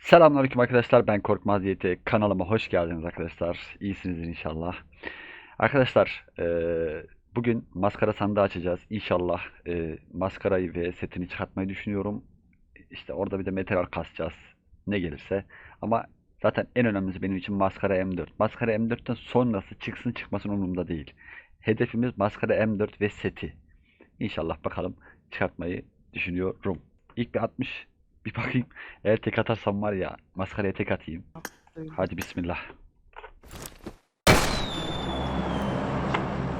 Selamünaleyküm arkadaşlar. Ben Korkmaz Yiğit'i. Kanalıma hoş geldiniz arkadaşlar. İyisinizdir inşallah. Arkadaşlar, eee, bugün maskara sandığı açacağız. İnşallah eee, maskarayı ve setini çıkartmayı düşünüyorum. İşte orada bir de meteor kasacağız. Ne gelirse. Ama zaten en önemlisi benim için maskara M4. Maskara M4'ten sonrası çıksın çıkmasın umurumda değil. Hedefimiz maskara M4 ve seti. İnşallah bakalım çıkartmayı düşünüyorum. İlk bir 60 bir bakayım. Eğer tek atarsam var ya maskaraya tek atayım. Hadi bismillah.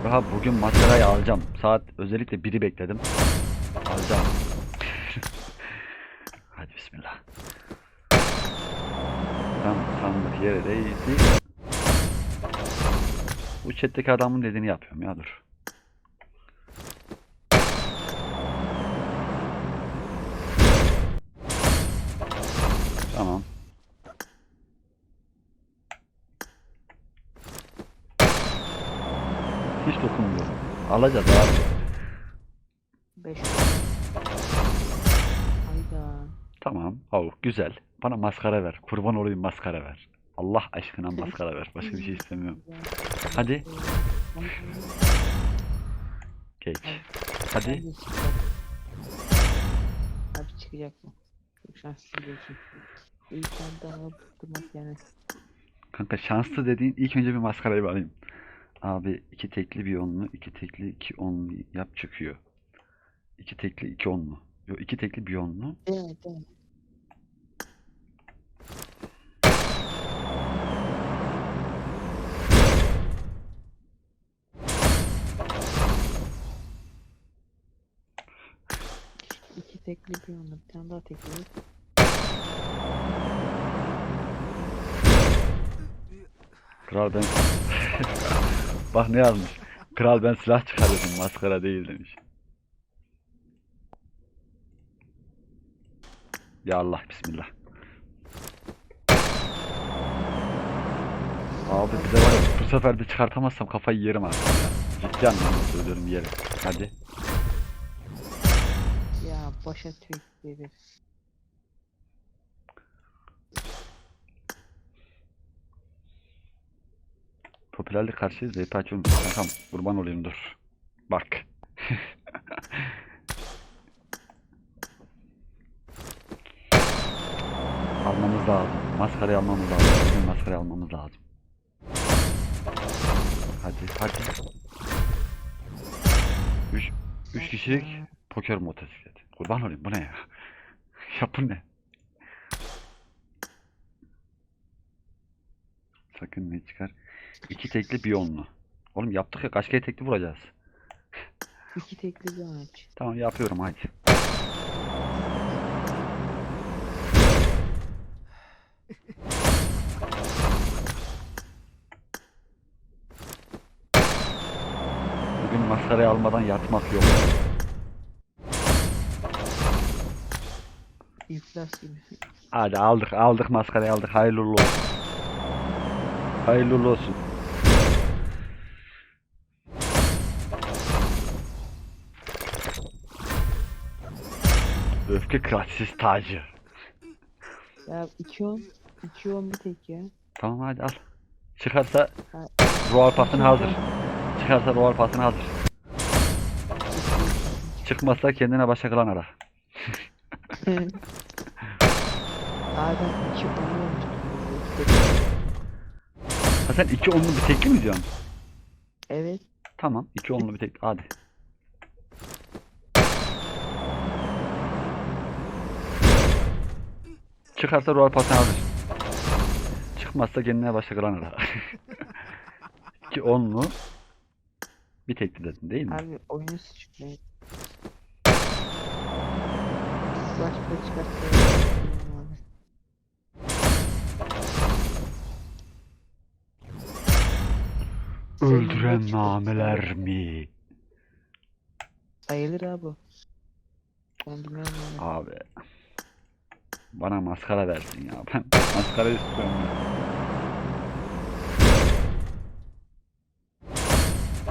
Daha bugün maskarayı alacağım. Saat özellikle 1'i bekledim. Alacağım. Hadi bismillah. Tam sandık yere değdi. Bu chat'teki adamın dediğini yapıyorum ya dur. 60 dokundu. Alacağız abi. 5 Tamam. Oh, güzel. Bana maskara ver. Kurban olayım maskara ver. Allah aşkına maskara ver. Başka bir şey istemiyorum. Hadi. Geç. Hadi. Abi çıkacak mı? Çok şanslı diyorsun. İlk anda yani. Kanka şanslı dediğin ilk önce bir maskarayı alayım. Abi iki tekli bir onlu, iki tekli iki onlu yap çıkıyor. İki tekli iki onlu. Yok iki tekli bir onlu. Evet evet. İki tekli bir onda bir tane daha tekli. Kral ben... Bak ne yazmış. Kral ben silah çıkarıyordum maskara değil demiş. Ya Allah bismillah. Abi bir de var ya bu sefer de çıkartamazsam kafayı yerim ya. Ciddi anlamda söylüyorum yerim. Hadi. Ya başa tüy verir. Popülerlik karşıyız. VP açıyorum. Kankam kurban olayım dur. Bak. almamız lazım. Maskarayı almamız lazım. Maskarayı almamız lazım. Hadi hadi. 3 3 kişilik poker motosiklet. Kurban olayım bu ne ya? Ya bu ne? Sakın ne çıkar? İki tekli bir onlu. Oğlum yaptık ya kaç kere tekli vuracağız? İki tekli bir ağaç. Tamam yapıyorum hadi. Bugün maskarayı almadan yatmak yok. İflas gibi. Hadi aldık aldık maskarayı aldık hayırlı olsun. Hayırlı olsun. Öfke kraliçesi tacı. Ya iki on. iki on bir tek ya. Tamam hadi al. Çıkarsa Ha, Royal Pass'ın hazır. Çıkarsa Royal Pass'ın hazır. Çıkmazsa kendine başka klan ara. Abi iki on olmuştum. İki tekli. Ha sen iki onlu bir tekli mi diyorsun? Evet. Tamam iki onlu bir tek. Hadi. Çıkarsa Royal Pass'ın hazır. Çıkmazsa kendine başka klan ara. iki onlu bir tekli dedin değil mi? Abi oyunu sıçrayın. Başka çıkarsa abi. Öldüren nameler mi? Sayılır abi. Abi. Bana maskara versin ya. Ben maskara istiyorum.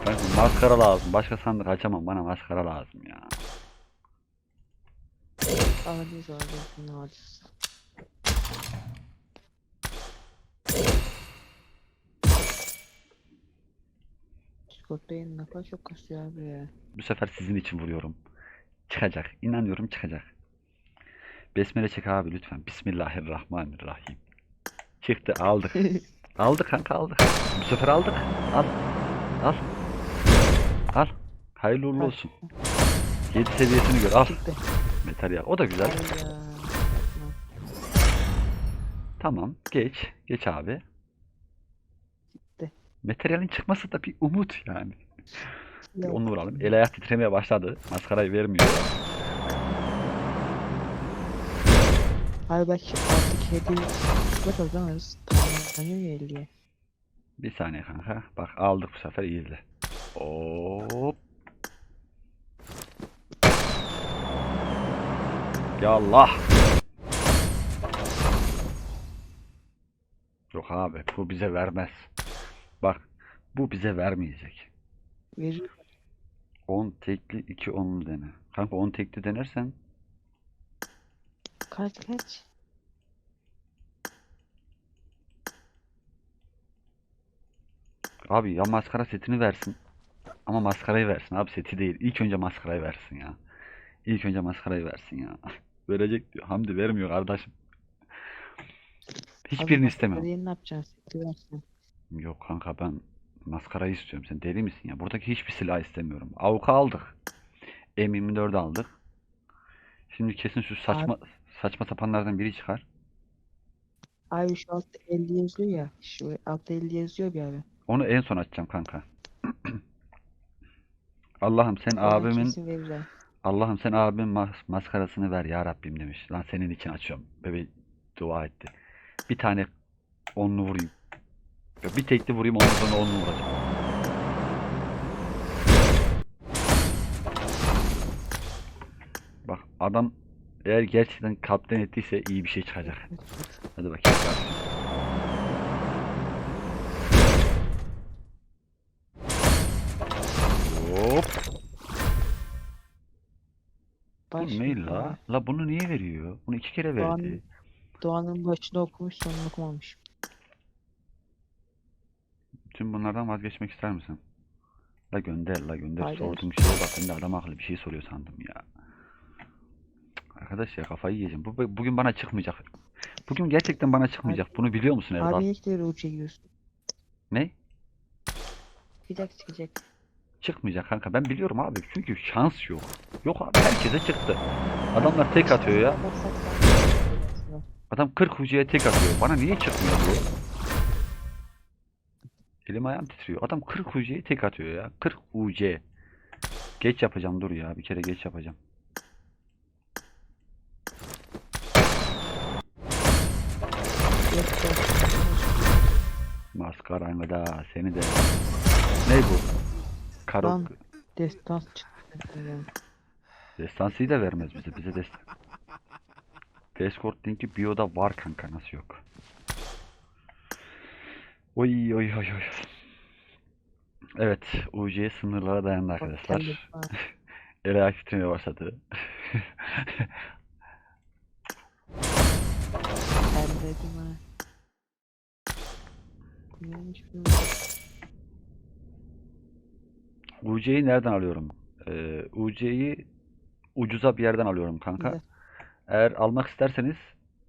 Kanka maskara lazım. Başka sandık açamam. Bana maskara lazım ya. Alacağız bunu alacağız. Discord'da yayın ne kadar çok kasıyor abi ya. Bu sefer sizin için vuruyorum. Çıkacak. İnanıyorum çıkacak. Besmele çek abi lütfen. Bismillahirrahmanirrahim. Çıktı aldık. Aldık kanka aldık. Bu sefer aldık. Al. Al. Al. Hayırlı uğurlu olsun. 7 seviyesini gör. Al. Çıktı. Materyal. O da güzel. Tamam. Geç. Geç abi. Gitti. Materyalin çıkması da bir umut yani. Bir onu vuralım. El ayak titremeye başladı. Maskarayı vermiyor. Abi belki alttaki hediye o zaman tamamlanıyor ya 50'ye. Bir saniye kanka. Bak aldık bu sefer iyi izle. Hop. Ya Allah. Yok abi bu bize vermez. Bak bu bize vermeyecek. Verir. 10 tekli 2 onlu dene. Kanka 10 tekli denersen Kaç kaç? abi ya maskara setini versin. Ama maskarayı versin abi seti değil. İlk önce maskarayı versin ya. İlk önce maskarayı versin ya. Verecek diyor. Hamdi vermiyor kardeşim. Hiçbirini Abi istemiyorum. ne? Seti versin. Yok kanka ben maskarayı istiyorum. Sen deli misin ya? Buradaki hiçbir silah istemiyorum. Avuka aldık. M24 aldık. Şimdi kesin şu saçma saçma sapanlardan biri çıkar. Abi şu altta 50 yazıyor ya. Şu altta 50 yazıyor bir abi. Onu en son açacağım kanka. Allah'ım sen Oradan abimin kesin verir abi. Allah'ım sen abimin mas- maskarasını ver ya Rabbim demiş. Lan senin için açıyorum. Bebe dua etti. Bir tane onlu vurayım. Ya bir tekli vurayım ondan sonra onlu vuracağım. Bak adam eğer gerçekten kapten ettiyse iyi bir şey çıkacak. Hadi bakayım. Hop. Bu Başka ne la? La bunu niye veriyor? Bunu iki kere Doğan- verdi. Doğan'ın başını okumuş sonunu okumamış. Tüm bunlardan vazgeçmek ister misin? La gönder la gönder. Hayır. Sorduğum şeye bak ben de adam akıllı bir şey soruyor sandım ya. Arkadaş ya kafayı yiyeceğim. Bu, bu- bugün bana çıkmayacak. Bugün gerçekten bana çıkmayacak. Bunu biliyor musun Erdal? Abi ilk de uçağa gidiyorsun. Ne? Çıkacak çıkacak. Çıkmayacak kanka. Ben biliyorum abi. Çünkü şans yok. Yok abi herkese çıktı. Adamlar tek atıyor ya. Adam 40 ucuya tek atıyor. Bana niye çıkmıyor bu? Elim ayağım titriyor. Adam 40 ucuya tek atıyor ya. 40 UC. Geç yapacağım dur ya. Bir kere geç yapacağım. Yok, yok. Maskaranı da seni de. Ne bu? Karo Lan. Destans çıktı. Destansıyı da vermez bize. Bize destan. Discord linki bio'da var kanka nasıl yok? Oy oy oy oy. Evet, UC sınırlara dayandı arkadaşlar. kendi- ha. El ayak titremeye başladı. Ben dedim ha. Bu? UC'yi nereden alıyorum? Ee, UC'yi ucuza bir yerden alıyorum kanka. Evet. Eğer almak isterseniz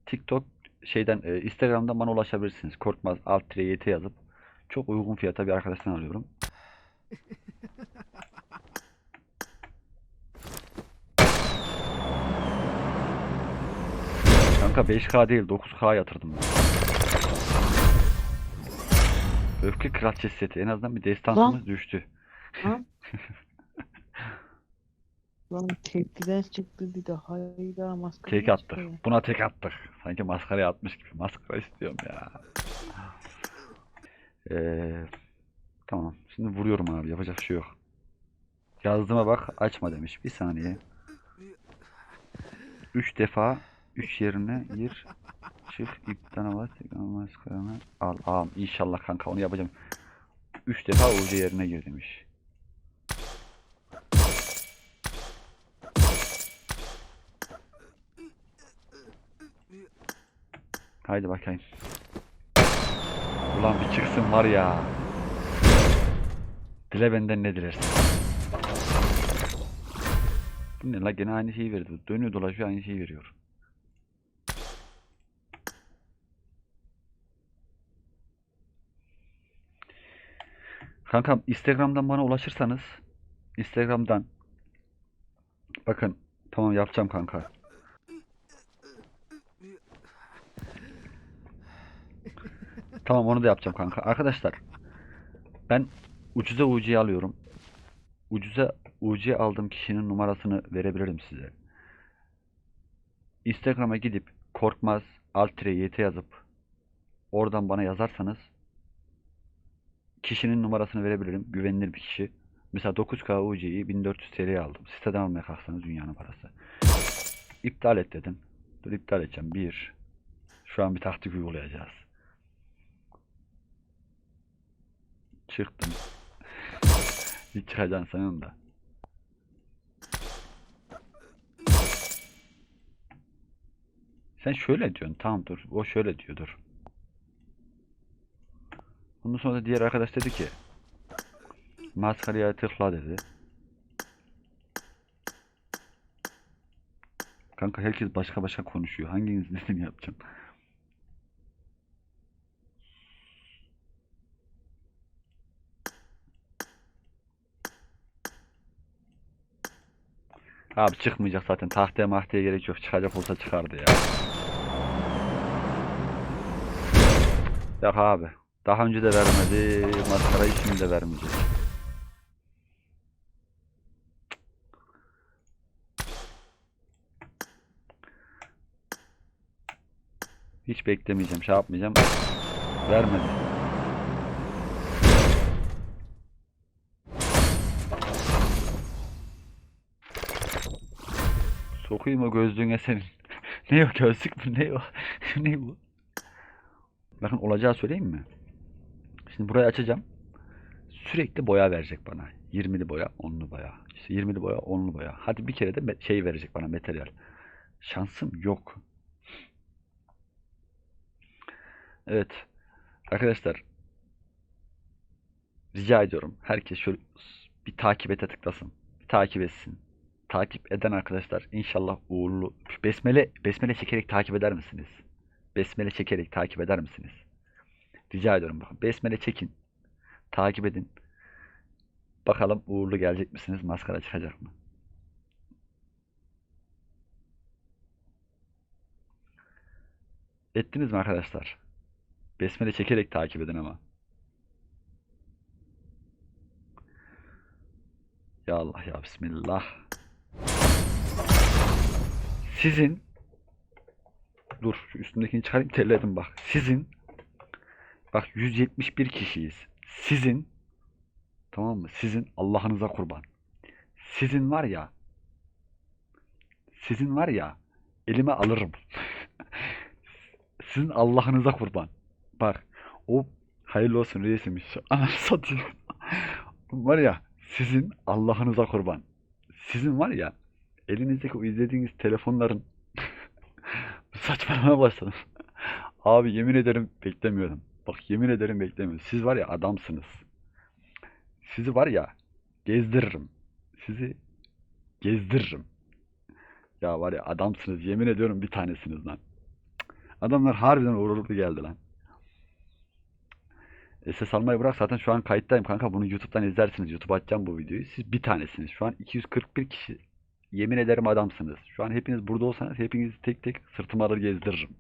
TikTok şeyden e, Instagram'dan bana ulaşabilirsiniz. Korkmaz alt tire YT yazıp çok uygun fiyata bir arkadaştan alıyorum. Kanka 5K değil 9K yatırdım ben. Öfke kraliçesi seti en azından bir destansımız düştü. Ha? Lan tepkiden çıktı bir de hayda maskara Tek attık. çıkıyor? Buna tek attık. Sanki maskaraya atmış gibi. Maskara istiyorum ya. Ee, tamam. Şimdi vuruyorum abi. Yapacak bir şey yok. Yazdığıma bak. Açma demiş. Bir saniye. 3 defa 3 yerine gir. Çık ipten var. Maskarını al. Ağam inşallah kanka onu yapacağım. 3 defa ucu yerine gir demiş. Haydi bakayım. Ulan bir çıksın var ya. Dile benden ne dilersin. Bu ne la gene aynı şeyi verdi. Dönüyor dolaşıyor aynı şeyi veriyor. Kankam Instagram'dan bana ulaşırsanız Instagram'dan bakın tamam yapacağım kanka. Tamam onu da yapacağım kanka. Arkadaşlar ben ucuza UC'yi alıyorum. Ucuza UC aldığım kişinin numarasını verebilirim size. Instagram'a gidip korkmaz altre yt yazıp oradan bana yazarsanız kişinin numarasını verebilirim. Güvenilir bir kişi. Mesela 9K UC'yi 1400 TL'ye aldım. Siteden almaya kalksanız dünyanın parası. İptal et dedim. Dur iptal edeceğim. Bir. Şu an bir taktik uygulayacağız. Çıktım. Hiç çıkacaksın sanın da. Sen şöyle diyorsun. Tamam dur. O şöyle diyordur. Ondan sonra diğer arkadaş dedi ki maskaraya tıkla dedi. Kanka herkes başka başka konuşuyor. Hanginiz dediğini yapacağım. Abi çıkmayacak zaten. Tahtaya mahtaya gerek yok. Çıkacak olsa çıkardı ya. Yok abi. Daha önce de vermedi. Maskarayı şimdi de vermeyecek. Hiç beklemeyeceğim. Şey yapmayacağım. Vermedi. Sokayım o gözlüğüne senin. ne o gözlük mü? Ne o? ne bu? Bakın olacağı söyleyeyim mi? Şimdi burayı açacağım. Sürekli boya verecek bana. 20'li boya, 10'lu boya. İşte 20'li boya, 10'lu boya. Hadi bir kere de şey verecek bana materyal. Şansım yok. Evet. Arkadaşlar rica ediyorum. Herkes şöyle bir takip ete tıklasın. Bir takip etsin. Takip eden arkadaşlar inşallah uğurlu. Besmele besmele çekerek takip eder misiniz? Besmele çekerek takip eder misiniz? Rica ediyorum bakın. Besmele çekin. Takip edin. Bakalım uğurlu gelecek misiniz? Maskara çıkacak mı? Ettiniz mi arkadaşlar? Besmele çekerek takip edin ama. Ya Allah ya Bismillah. Sizin Dur şu üstündekini çıkarayım terledim bak. Sizin bak 171 kişiyiz. Sizin tamam mı? Sizin Allah'ınıza kurban. Sizin var ya sizin var ya elime alırım. Sizin Allah'ınıza kurban. Bak o hayırlı olsun reisim. Anam satıyor. Var ya sizin Allah'ınıza kurban. Sizin var ya elinizdeki o izlediğiniz telefonların saçmalamaya başladım. Abi yemin ederim beklemiyordum. Bak yemin ederim beklemiyordum. Siz var ya adamsınız. Sizi var ya gezdiririm. Sizi gezdiririm. Ya var ya adamsınız. Yemin ediyorum bir tanesiniz lan. Adamlar harbiden uğurlu geldi lan. SS almayı bırak zaten şu an kayıttayım kanka bunu YouTube'dan izlersiniz. YouTube açacağım bu videoyu. Siz bir tanesiniz. Şu an 241 kişi. Yemin ederim adamsınız. Şu an hepiniz burada olsanız hepinizi tek tek sırtıma alır gezdiririm.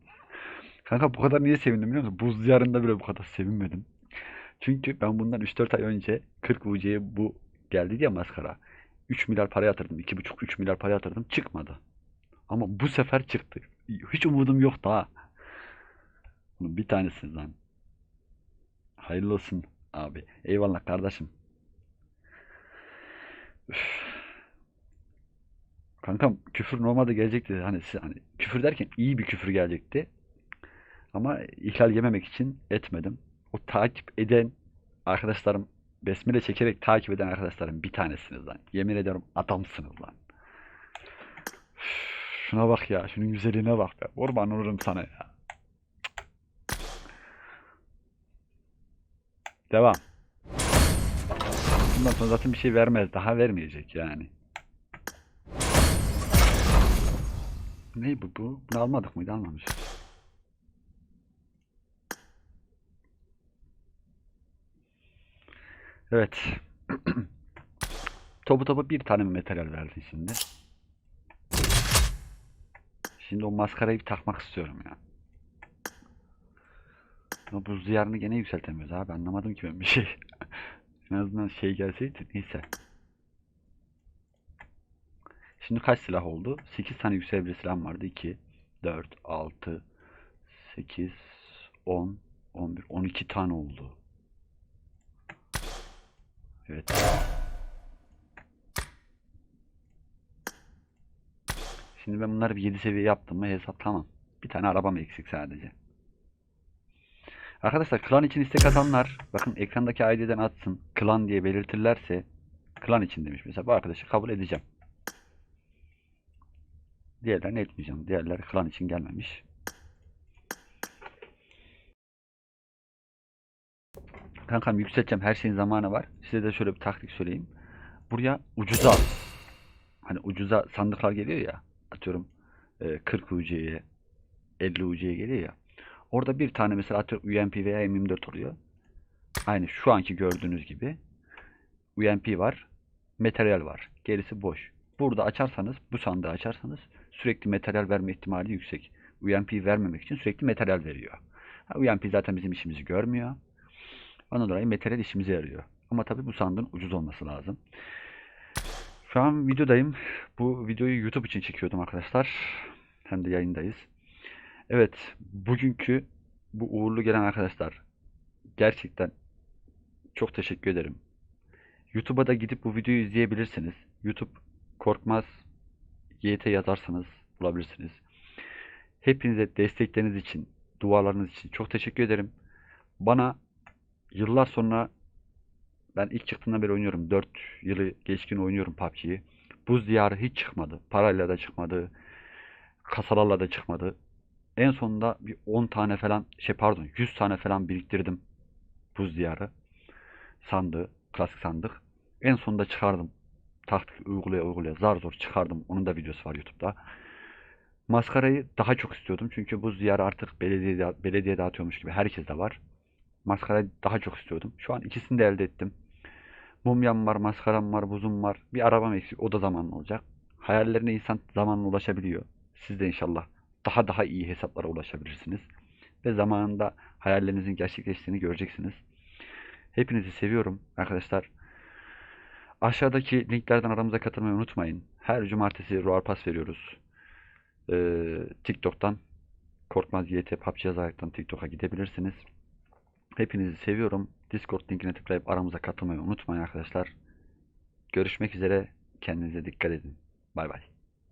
Kanka bu kadar niye sevindim biliyor musun? Buz diyarında bile bu kadar sevinmedim. Çünkü ben bundan 3-4 ay önce 40 UC'ye bu geldi diye maskara. 3 milyar para yatırdım. 2,5-3 milyar para yatırdım. Çıkmadı. Ama bu sefer çıktı. Hiç umudum yoktu ha. Bunun bir tanesiniz lan. Hayırlı olsun abi. Eyvallah kardeşim. Üf. Kankam küfür normalde gelecekti. Hani, hani küfür derken iyi bir küfür gelecekti. Ama ihlal yememek için etmedim. O takip eden arkadaşlarım, besmele çekerek takip eden arkadaşlarım bir tanesiniz lan. Yemin ediyorum adamsınız lan. Şuna bak ya, şunun güzelliğine bak be. Orban olurum sana ya. Devam. Bundan sonra zaten bir şey vermez. Daha vermeyecek yani. Ne bu bu? Bunu almadık mıydı? Almamışız. Evet. Topu topu bir tane materyal verdin şimdi? Şimdi o maskarayı bir takmak istiyorum ya. Ama buz diyarını gene yükseltemiyoruz abi. Anlamadım ki ben bir şey. en azından şey gelseydi. Neyse. Şimdi kaç silah oldu? 8 tane yükselebilir silahım vardı. 2, 4, 6, 8, 10, 11, 12 tane oldu. Evet. Şimdi ben bunları bir 7 seviye yaptım mı hesap tamam. Bir tane arabam eksik sadece. Arkadaşlar klan için istek atanlar bakın ekrandaki ID'den atsın. Klan diye belirtirlerse klan için demiş mesela bu arkadaşı kabul edeceğim. Diğerlerini etmeyeceğim. Diğerleri klan için gelmemiş. Kankam yükselteceğim. Her şeyin zamanı var. Size de şöyle bir taktik söyleyeyim. Buraya ucuza hani ucuza sandıklar geliyor ya atıyorum e, 40 UC'ye 50 UC'ye geliyor ya. Orada bir tane mesela atıyorum UMP veya M24 oluyor. Aynı şu anki gördüğünüz gibi UMP var. Materyal var. Gerisi boş. Burada açarsanız bu sandığı açarsanız sürekli materyal verme ihtimali yüksek. UMP vermemek için sürekli materyal veriyor. UMP zaten bizim işimizi görmüyor. Ondan dolayı materyal işimize yarıyor. Ama tabii bu sandığın ucuz olması lazım. Şu an videodayım. Bu videoyu YouTube için çekiyordum arkadaşlar. Hem de yayındayız. Evet, bugünkü bu uğurlu gelen arkadaşlar gerçekten çok teşekkür ederim. YouTube'a da gidip bu videoyu izleyebilirsiniz. YouTube Korkmaz YT yazarsanız bulabilirsiniz. Hepinize destekleriniz için, dualarınız için çok teşekkür ederim. Bana yıllar sonra ben ilk çıktığından beri oynuyorum. 4 yılı geçkin oynuyorum PUBG'yi. Buz diyarı hiç çıkmadı. Parayla da çıkmadı. Kasalarla da çıkmadı. En sonunda bir 10 tane falan şey pardon 100 tane falan biriktirdim. Buz diyarı. Sandığı. Klasik sandık. En sonunda çıkardım. Taktik uygulaya uygulaya zar zor çıkardım. Onun da videosu var YouTube'da. Maskarayı daha çok istiyordum. Çünkü buz diyarı artık belediye, belediye dağıtıyormuş gibi. Herkes de var. Maskarayı daha çok istiyordum. Şu an ikisini de elde ettim. Mumyam var, maskaram var, buzum var. Bir arabam eksik. O da zamanla olacak. Hayallerine insan zamanla ulaşabiliyor. Siz de inşallah daha daha iyi hesaplara ulaşabilirsiniz. Ve zamanında hayallerinizin gerçekleştiğini göreceksiniz. Hepinizi seviyorum arkadaşlar. Aşağıdaki linklerden aramıza katılmayı unutmayın. Her cumartesi Roar Pass veriyoruz. Ee, TikTok'tan Korkmaz YT PUBG yazaraktan TikTok'a gidebilirsiniz. Hepinizi seviyorum. Discord linkine tıklayıp aramıza katılmayı unutmayın arkadaşlar. Görüşmek üzere. Kendinize dikkat edin. Bay bay.